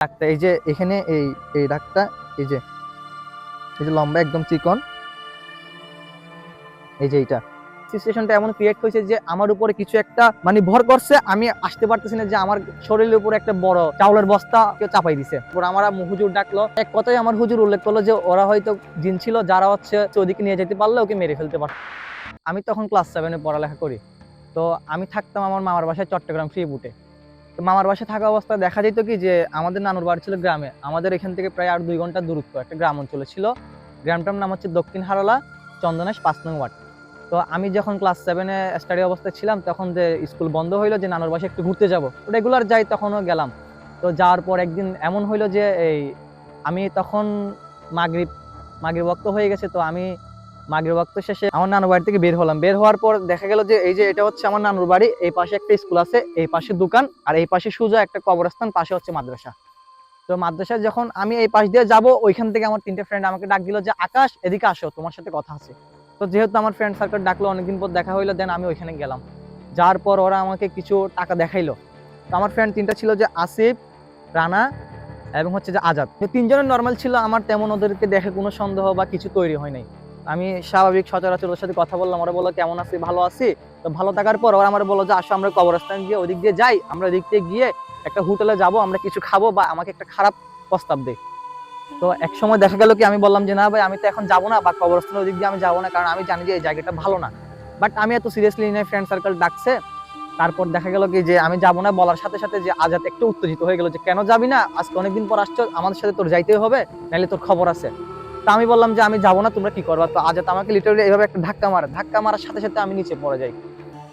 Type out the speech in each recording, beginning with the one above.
ডাকটা, এই যে এখানে এই এই ডাকটা, এই যে এই যে লম্বা একদম চিকন। এই যে এইটা। সিচুয়েশনটা এমন ক্রিয়েট হয়েছে যে আমার উপরে কিছু একটা মানে ভর করছে, আমি আসতে পারতেছি না যে আমার শরীরের উপরে একটা বড় চাউলের বস্তা কেউ চাপাই দিছে। তারপর আমার হুজুর ডাকলো। এক কথাই আমার হুজুর উল্লেখ করল যে ওরা হয়তো জিন ছিল, যারা হচ্ছে ওদিকে নিয়ে যেতে পারলে ওকে মেরে ফেলতে পারত। আমি তখন ক্লাস সেভেনে পড়ালেখা করি। তো আমি থাকতাম আমার মামার বাসায় চট্টগ্রাম ফ্রি বুটে মামার বাসায় থাকা অবস্থায় দেখা যেত কি যে আমাদের নানুর বাড়ি ছিল গ্রামে। আমাদের এখান থেকে প্রায় আর দুই ঘণ্টা দূরত্ব একটা গ্রাম অঞ্চলে ছিল। গ্রামটার নাম হচ্ছে দক্ষিণ হারলা, চন্দনাশ, পাঁচ নং ওয়ার্ড। তো আমি যখন ক্লাস সেভেনে স্টাডি অবস্থায় ছিলাম, তখন যে স্কুল বন্ধ হইল যে নানুর বাসায় একটু ঘুরতে যাব রেগুলার যাই তখনও গেলাম। তো যাওয়ার পর একদিন এমন হইল যে এই, আমি তখন মাগরিব মাগরিব বক্ত হয়ে গেছে, তো আমি মাগরিব বক্ত শেষে আমার নানুর বাড়ি থেকে বের হলাম। বের হওয়ার পর দেখা গেল যে এই যে এটা হচ্ছে আমার নানুর বাড়ি, এই পাশে একটা স্কুল আছে, এই পাশে দোকান, আর এই পাশে সোজা একটা কবরস্থান, পাশে হচ্ছে মাদ্রাসা। তো মাদ্রাসায় যখন আমি এই পাশ দিয়ে যাব, ওইখান থেকে আমার তিনটে ফ্রেন্ড আমাকে ডাক দিল যে, আকাশ, এদিকে আসো, তোমার সাথে কথা আছে। তো যেহেতু আমার ফ্রেন্ড সার্কেল ডাকলো, অনেকদিন পর দেখা হইল দেন আমি ওইখানে গেলাম। যাওয়ার পর ওরা আমাকে কিছু টাকা দেখাইলো। তো আমার ফ্রেন্ড তিনটা ছিল যে আসিফ, রানা এবং হচ্ছে যে আজাদ। তিনজনের নর্মাল ছিল, আমার তেমন ওদেরকে দেখে কোনো সন্দেহ বা কিছু তৈরি হয় নাই। আমি স্বাভাবিক সচরাচর ওর সাথে কথা বললাম, ওরা বলল, কেমন আছি ভালো আছি? তো ভালো থাকার পর ওরা আমার বলল, যে, আসো, আমরা কবরস্থান গিয়ে ওদিক দিয়ে যাই, আমরা ওদিক দিয়ে গিয়ে একটা হোটেলে যাব, আমরা কিছু খাব বা আমাকে একটা খারাপ প্রস্তাব দেয় তো এক সময় দেখা গেল কি, আমি বললাম যে, না ভাই, আমি তো এখন যাব না বা কবরস্থানের ওদিক দিয়ে আমি যাব না, কারণ আমি জানি যে এই জায়গাটা ভালো না। বাট আমি এত সিরিয়াসলি নেই ফ্রেন্ড সার্কেল ডাকছে। তারপর দেখা গেল কি, যে আমি যাব না বলার সাথে সাথে যে আজাদ একটু উত্তেজিত হয়ে গেল যে, কেন যাবি না? আজকে অনেকদিন পর আসছো, আমাদের সাথে তোর যাইতেই হবে, নাহলে তোর খবর আছে। আমি বললাম যে আমি যাব না, তোমরা কি করবা? তো আজাদ আমাকে লিটারালি এইভাবে একটা ধাক্কা মারে। ধাক্কা মারার সাথে সাথে আমি নিচে পড়ে যাই।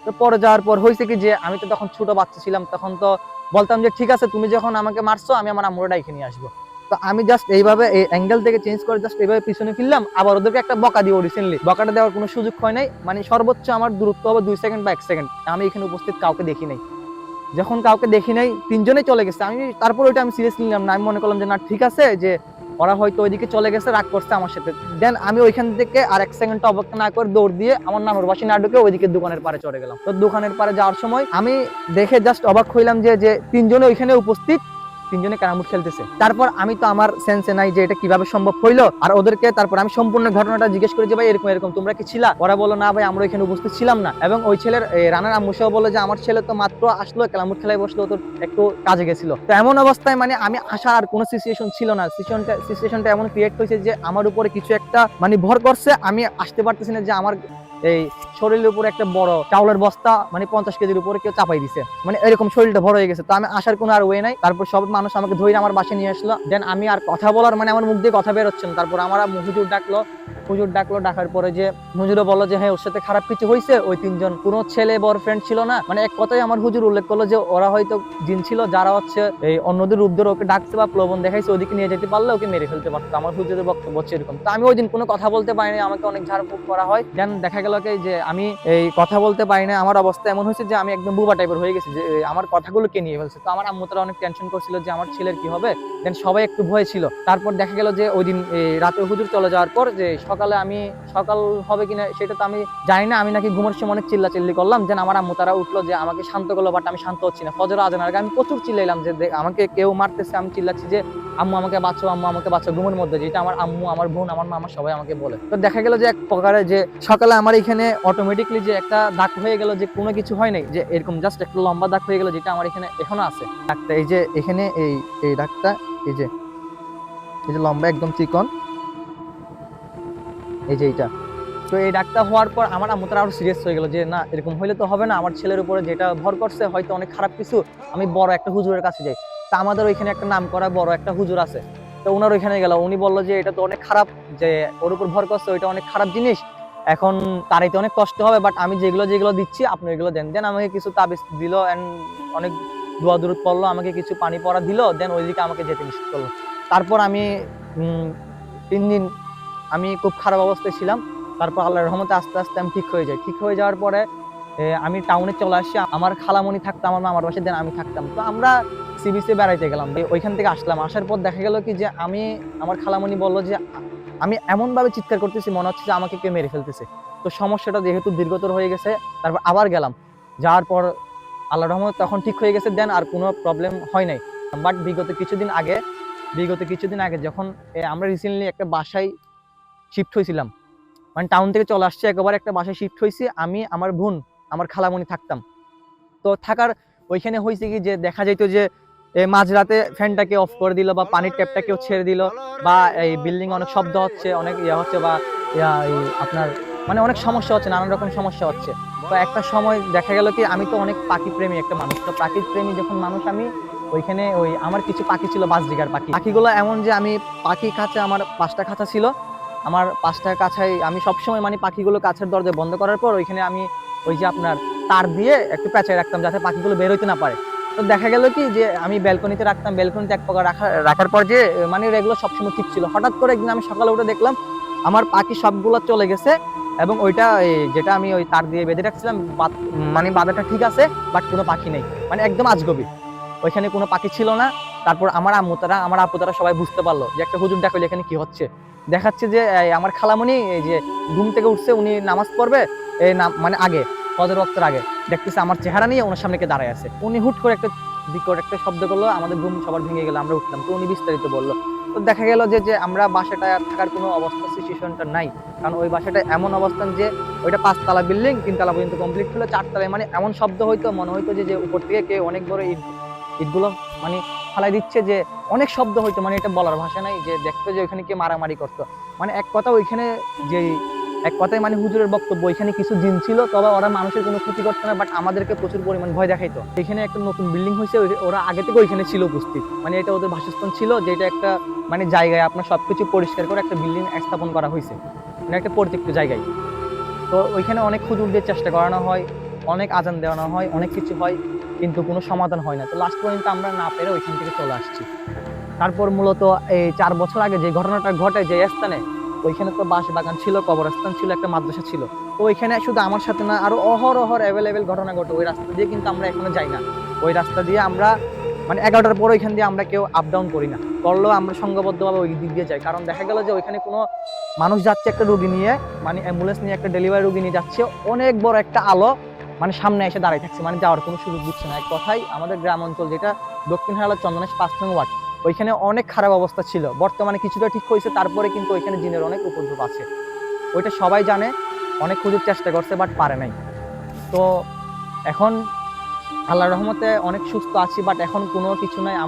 তো পরে যাওয়ার পর হয়েছে কি যে আমি তো তখন ছোট বাচ্চা ছিলাম, তখন তো বলতাম যে, ঠিক আছে, তুমি যখন আমাকে মারছো, আমি আমার আমুরা ডাইকে নিয়ে আসব। তো আমি জাস্ট এইভাবে এই অ্যাঙ্গেল থেকে চেঞ্জ করে জাস্ট এইভাবে পিছনে ফিরলাম, আবার ওদেরকে একটা বকা দিও রিসেন্টলি বকাটা দেওয়ার কোনো সুযোগ হয় নাই। মানে সর্বোচ্চ আমার দূরত্ব হবে দুই সেকেন্ড বা এক সেকেন্ড আমি এখানে উপস্থিত কাউকে দেখি নাই। যখন কাউকে দেখি নাই তিনজনে চলে গেছে। আমি তারপর ওইটা আমি সিরিয়াসলি নিলাম না। আমি মনে করলাম যে, না, ঠিক আছে, যে ওরা হয়তো ওইদিকে চলে গেছে, রাগ করছে আমার সাথে। দেন আমি ওইখান থেকে আর এক সেকেন্ড অবাক না করে দৌড় দিয়ে আমার নানুর বাসি না ঢুকে ওইদিকে দোকানের পারে চলে গেলাম। তো দোকানের পারে যাওয়ার সময় আমি দেখে জাস্ট অবাক হইলাম যে যে তিনজনে ওইখানে উপস্থিত। তিনজনে ক্যারামবোর্ড খেলতেছে। তারপর আমি তো আমার সেন্সে নাই যে এটা কীভাবে সম্ভব হইল, আর ওদেরকে তারপর আমি সম্পূর্ণ ঘটনাটা জিজ্ঞেস করি যে ভাই, এরকম এরকম, তোমরা কি ছিলা? ওরা বলো না ভাই, আমরা এখানে উপস্থিত ছিলাম না। এবং ওই ছেলের রানার আম্মু সহ বলে যে, আমার ছেলে তো মাত্র আসলো ক্যারামবোর্ড খেলায় বসল তো একটু কাজে গেছিল। তো এমন অবস্থায় মানে আমি আসার আর কোনো সিচুয়েশন ছিল না। সিচুয়েশনটা সিচুয়েশনটা এমন ক্রিয়েট হয়েছে যে, আমার উপরে কিছু একটা মানে ভর করছে, আমি আসতে পারতেছি না যে, আমার এই শরীরের উপরে একটা বড় চাউলের বস্তা মানে পঞ্চাশ কেজির উপরে কেউ চাপাই দিছে। মানে এরকম শরীরটা ভর হয়ে গেছে। তো আমি আসার কোনো আর ওয়ে নাই। তারপর সব মানুষ আমাকে ধরে আমার বাসায় নিয়ে আসলো। দেন আমি আর কথা বলার মানে আমার মুখ দিয়ে কথা বেরোচ্ছে না। তারপর আমার হুজুর ডাকলো। হুজুর ডাকলো, ডাকার পরে যে হুজুরও বলল যে হ্যাঁ ওর সাথে খারাপ কিছু হয়েছে ওই তিনজন, কোনো ছেলে বড় ফ্রেন্ড ছিল না? মানে এক কথাই আমার হুজুর উল্লেখ করল যে, ওরা হয়তো জিন ছিল, যারা হচ্ছে এই অন্যদের রূপ ধরে ওকে ডাকছে বা প্রলোভন দেখাইছে, ওদিকে নিয়ে যেতে পারলে ওকে মেরে ফেলতে পারতো। আমার হুজুরের বক্তব্য হচ্ছে এরকম। তো আমি ওই দিন কোনো কথা বলতে পারিনি। আমাকে অনেক ঝাড়ফুঁক করা হয়। দেন দেখা গেল কি যে আমি এই কথা বলতে পারি না আমার অবস্থা এমন হয়েছে যে আমি একদম বুবা টাইপের হয়ে গেছি যে আমার কথাগুলো কে নিয়ে ফেলছে? তো আমার আম্মু তারা অনেক টেনশন করছিল যে, আমার ছেলের কি হবে? দেন সবাই একটু ভয় ছিল। তারপর দেখা গেল যে, ওই দিন রাতে হুজুর চলে যাওয়ার পর যে, সকালে আমি, সকাল হবে কিনা সেটা তো আমি জানি না, আমি নাকি ঘুমের সময় অনেক চিল্লা চিল্লি করলাম। যেন আমার আম্মু তারা উঠল যে, আমাকে শান্ত করল বাট আমি শান্ত হচ্ছি না। ফজর আজান আগে আমি প্রচুর চিল্লাইলাম যে আমাকে কেউ মারতেছে, আমি চিল্লাচ্ছি যে, আম্মু আমাকে বাঁচো আম্মু আমাকে বাঁচো ঘুমের মধ্যে যেটা আমার আম্মু, আমার বোন, আমার মামা সবাই আমাকে বলে। তো দেখা গেল যে, এক প্রকারে যে, সকালে আমার এখানে অটোমেটিকলি যে একটা দাগ হয়ে গেল যে কোনো কিছু হয় নাই, যে এরকম জাস্ট একটা লম্বা দাগ হয়ে গেল যেটা আমার এখানে এখনও আছে। দাগটা এই যে এখানে এই এই দাগটা, এই যে এই যে লম্বা একদম চিকন, এই যে এইটা। তো এই ডাক্তার হওয়ার পর আমার আম্মু তারা আরও সিরিয়াস হয়ে গেল যে, না, এরকম হইলে তো হবে না, আমার ছেলের উপরে যেটা ভর করছে হয়তো অনেক খারাপ কিছু, আমি বড় একটা হুজুরের কাছে যাই। তা আমাদের ওইখানে একটা নাম করা বড় একটা হুজুর আছে। তো ওনার ওইখানে গেল, উনি বলল যে, এটা তো অনেক খারাপ, যে ওর উপর ভর করছে, ওইটা অনেক খারাপ জিনিস এখন তারাইতে অনেক কষ্ট হবে বাট আমি যেগুলো যেগুলো দিচ্ছি, আপনি ওইগুলো দেন। দেন আমাকে কিছু তাবিজ দিল অ্যান্ড অনেক দোয়া দূরত পড়ল, আমাকে কিছু পানি পড়া দিল দেন ওইদিকে আমাকে যেতে নিষেধ করল। তারপর আমি তিন দিন আমি খুব খারাপ অবস্থায় ছিলাম। তারপর আল্লাহর রহমতে আস্তে আস্তে আমি ঠিক হয়ে যাই। ঠিক হয়ে যাওয়ার পরে আমি টাউনে চলে আসছি আমার খালামণি থাকতো, আমার মামার বাসায় দেন আমি থাকতাম। তো আমরা সিবিসি বেড়াইতে গেলাম। ওইখান থেকে আসলাম। আসার পর দেখা গেল কি যে আমি, আমার খালামণি বলল যে আমি এমনভাবে চিৎকার করতেছি, মনে হচ্ছে যে আমাকে কেউ মেরে ফেলতেছে। তো সমস্যাটা যেহেতু দীর্ঘতর হয়ে গেছে, তারপর আবার গেলাম। যাওয়ার পর আল্লাহ রহমত তখন ঠিক হয়ে গেছে, দেন আর কোনো প্রবলেম হয় নাই। বাট বিগত কিছুদিন আগে, বিগত কিছুদিন আগে যখন আমরা রিসেন্টলি একটা বাসায় শিফট হয়েছিলাম। মানে টাউন থেকে চলে আসছে, একেবারে একটা বাসায় শিফট হয়েছি, আমি, আমার বোন, আমার খালামণি থাকতাম। তো থাকার ওইখানে হয়েছে কি যে দেখা যাইতো যে মাঝরাতে ফ্যানটাকে অফ করে দিল বা পানির ট্যাপটা কেউ ছেড়ে দিল বা এই বিল্ডিং অনেক শব্দ হচ্ছে, অনেক ইয়ে হচ্ছে বা আপনার মানে অনেক সমস্যা হচ্ছে, নানান রকম সমস্যা হচ্ছে। তো একটা সময় দেখা গেল কি, আমি তো অনেক পাখি প্রেমী একটা মানুষ। তো পাখি প্রেমী যখন মানুষ, আমি ওইখানে ওই, আমার কিছু পাখি ছিল বাসডিগার পাখি। পাখিগুলো এমন যে আমি পাখি খাঁচা আমার পাঁচটা খাঁচা ছিল। আমার পাঁচটা কাছাই, আমি সবসময় মানে পাখিগুলো কাছের দরজা বন্ধ করার পর ওইখানে আমি ওই যে আপনার তার দিয়ে একটু পেঁচায় রাখতাম যাতে পাখিগুলো বের হইতে না পারে। তো দেখা গেল কি যে আমি ব্যালকনিতে রাখতাম ব্যালকনিতে এক প্রকার রাখা, রাখার পর যে মানে এগুলো সবসময় ঠিক ছিল। হঠাৎ করে একদিন আমি সকালে উঠে দেখলাম, আমার পাখি সবগুলো চলে গেছে এবং ওইটা যেটা আমি ওই তার দিয়ে বেঁধে রাখছিলাম মানে বাঁধাটা ঠিক আছে বাট কোনো পাখি নেই। মানে একদম আজগবি। ওইখানে কোনো পাখি ছিল না। তারপর আমার আম্মু তারা আমার আপু তারা সবাই বুঝতে পারল যে একটা হুজুর ডাকলে এখানে কি হচ্ছে। দেখাচ্ছে যে আমার খালামণি এই যে ঘুম থেকে উঠছে, উনি নামাজ পড়বে, এই মানে আগে। ফজর রক্তের আগে দেখতেছে আমার চেহারা নিয়ে ওনার সামনে কে দাঁড়ায় আছে। উনি হুট করে একটা বিকট একটা শব্দ করল, আমাদের ঘুম সবার ভেঙে গেল, আমরা উঠলাম। তো উনি বিস্তারিত বলল, তো দেখা গেল যে আমরা বাসাটায় আর থাকার কোনো অবস্থা সিচুয়েশনটা নাই। কারণ ওই বাসাটা এমন অবস্থান যে, ওইটা পাঁচতলা বিল্ডিং, তিনতলা পর্যন্ত কমপ্লিট ছিল চারতলায়। মানে এমন শব্দ হইতো, মনে হইতো যে উপর থেকে কেউ অনেক বড় ইট, ইটগুলো মানে ফালাই দিচ্ছে যে, অনেক শব্দ হইতো। মানে এটা বলার ভাষা নাই যে, দেখতো যে ওইখানে কে মারামারি করতো। মানে এক কথা ওইখানে যে এক কথায় মানে হুজুরের বক্তব্য ওইখানে কিছু জিন ছিল, তবে ওরা মানুষের কোনো ক্ষতি করতো না বাট আমাদেরকে প্রচুর পরিমাণ ভয় দেখাইতো। এখানে একটা নতুন বিল্ডিং হয়েছে ওরা আগে থেকে ওইখানে ছিল উপস্থিত। মানে এটা ওদের বাসস্থান ছিল, যেটা একটা মানে জায়গায় আপনার সবকিছু পরিষ্কার করে একটা বিল্ডিং স্থাপন করা হয়েছে। মানে একটা পরিত্যক্ত জায়গায়। তো ওইখানে অনেক হুজুরদের চেষ্টা করানো হয়, অনেক আজান দেওয়ানো হয়, অনেক কিছু হয়, কিন্তু কোনো সমাধান হয় না। তো লাস্ট পর্যন্ত আমরা না পেরে ওইখান থেকে চলে আসছি। তারপর মূলত এই চার বছর আগে যে ঘটনাটা ঘটে, যে স্থানে ওইখানে তো বাঁশ বাগান ছিল, কবরস্থান ছিল, একটা মাদ্রাসা ছিল। তো ওইখানে শুধু আমার সাথে না, আরও অহর অ্যাভেলেবেল ঘটনা ঘটে। ওই রাস্তা দিয়ে কিন্তু আমরা এখনও যাই না। ওই রাস্তা দিয়ে আমরা মানে এগারোটার পর ওইখান দিয়ে আমরা কেউ আপ ডাউন করি না। করলেও আমরা সংঘবদ্ধভাবে ওই দিক দিয়ে যাই। কারণ দেখা গেল যে ওইখানে কোনো মানুষ যাচ্ছে একটা রুগী নিয়ে মানে অ্যাম্বুলেন্স নিয়ে একটা ডেলিভারি রুগী নিয়ে যাচ্ছে, অনেক বড় একটা আলো মানে সামনে এসে দাঁড়িয়ে থাকছে। মানে যাওয়ার কোনো সুযোগ দিচ্ছে না। এক কথাই আমাদের গ্রাম অঞ্চল যেটা দক্ষিণ হারালা চন্দনেশ পাঁচ নং ওয়ার্ড ওইখানে অনেক খারাপ অবস্থা ছিল। বর্তমানে কিছুটা ঠিক হয়েছে, তারপরে কিন্তু ওইখানে জিনের অনেক উপদ্রব আছে। ওইটা সবাই জানে, অনেক খুঁজে চেষ্টা করছে বাট পারে নাই। তো এখন আল্লাহ রহমতে অনেক সুস্থ আছি বাট এখন কোনো কিছু নাই। আমার